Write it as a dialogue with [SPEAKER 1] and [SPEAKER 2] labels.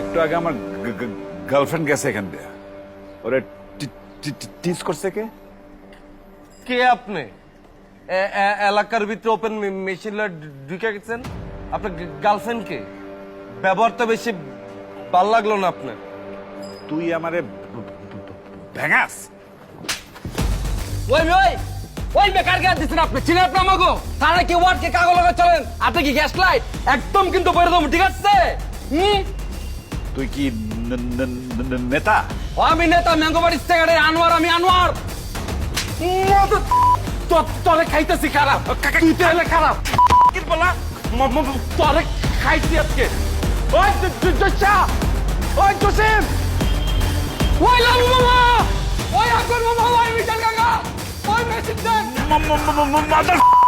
[SPEAKER 1] একটু আগে আমার গার্লফ্রেন্ড গেছে এখান দিয়ে। ওরে টিস করছে কে?
[SPEAKER 2] কে আপনি? এলাকার ভিতরে ওপেন মেশিন ঢুকে গেছেন? আপনার গার্লফ্রেন্ড কে? ব্যবহার তো বেশি ভালো লাগল না আপনার।
[SPEAKER 1] তুই আমারে ভেঙাস?
[SPEAKER 3] ওই ওই ওই বেকার গ্যাস দিচ্ছেন আপনি? চিনে আপনি আমাকে? তারা কি ওয়ার্ড কে কাগজ লাগা চলেন? আপনি কি গ্যাস লাইট একদম কিন্তু বলে দেবো ঠিক আছে? হুম?
[SPEAKER 1] তুই কি নেতা?
[SPEAKER 3] ও আমি নেতা ম্যাঙ্গো বাড়ির আনোয়ার আমি আনোয়ার। মদ- তো- তোরে খাইতেছি খারাপ। তুই তো খারাপ? কি বলা? তোরে খাইছি আজকে। ওই জ- জ- জশা ওই জসিম। ওই লালু মামা। ওই আকবর মামা ওই মিশন কাকা। ওই
[SPEAKER 1] মাদার